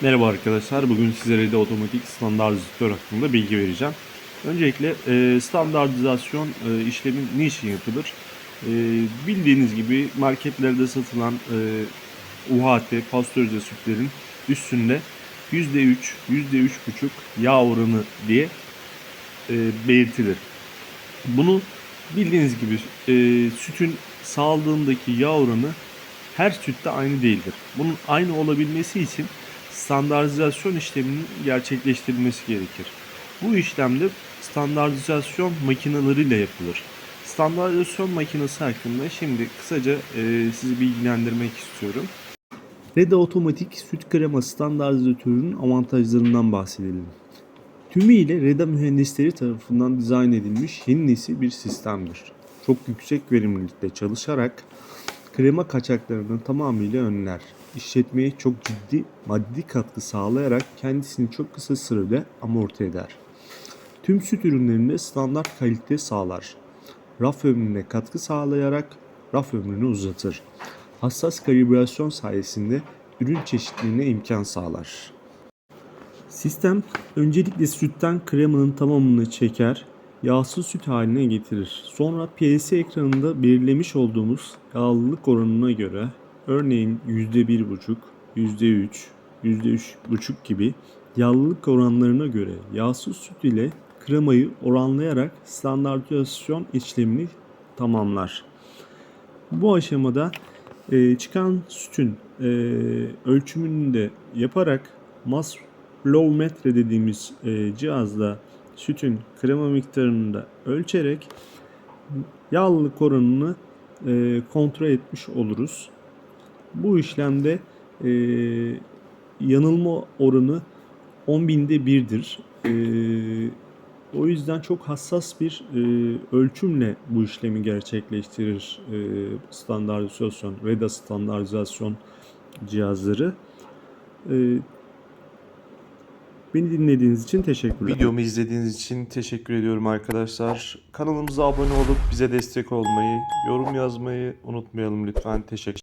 Merhaba arkadaşlar. Bugün sizlere de otomatik standartizatör hakkında bilgi vereceğim. Öncelikle e, standartizasyon e, işlemi niçin yapılır? E, bildiğiniz gibi marketlerde satılan e, UHT pastörize sütlerin üstünde %3, %3,5 yağ oranı diye belirtilir. Bunu bildiğiniz gibi sütün sağlığındaki yağ oranı her sütte aynı değildir. Bunun aynı olabilmesi için standartizasyon işleminin gerçekleştirilmesi gerekir. Bu işlemde standartizasyon makineleriyle yapılır. Standartizasyon makinesi hakkında şimdi kısaca e, sizi bilgilendirmek istiyorum. Reda Otomatik Süt Krema Standartizatörünün avantajlarından bahsedelim. Tümüyle Reda mühendisleri tarafından dizayn edilmiş yeni nesil bir sistemdir. Çok yüksek verimlilikte çalışarak krema kaçaklarını tamamıyla önler. İşletmeye çok ciddi maddi katkı sağlayarak kendisini çok kısa sürede amorti eder. Tüm süt ürünlerinde standart kalite sağlar. Raf ömrüne katkı sağlayarak raf ömrünü uzatır. Hassas kalibrasyon sayesinde ürün çeşitliliğine imkan sağlar. Sistem öncelikle sütten kremanın tamamını çeker, yağsız süt haline getirir. Sonra PLC ekranında belirlemiş olduğumuz yağlılık oranına göre örneğin %1,5, %3, %3,5 gibi yağlılık oranlarına göre yağsız süt ile kremayı oranlayarak standartizasyon işlemini tamamlar. Bu aşamada e, çıkan sütün e, ölçümünü de yaparak Maslowmetre dediğimiz e, cihazla sütün krema miktarını da ölçerek yağlılık oranını e, kontrol etmiş oluruz. Bu işlemde e, yanılma oranı 10 binde birdir. E, o yüzden çok hassas bir e, ölçümle bu işlemi gerçekleştirir e, standartizasyon, REDA standartizasyon cihazları. E, beni dinlediğiniz için teşekkürler. Videomu izlediğiniz için teşekkür ediyorum arkadaşlar. Kanalımıza abone olup bize destek olmayı, yorum yazmayı unutmayalım lütfen. Teşekkür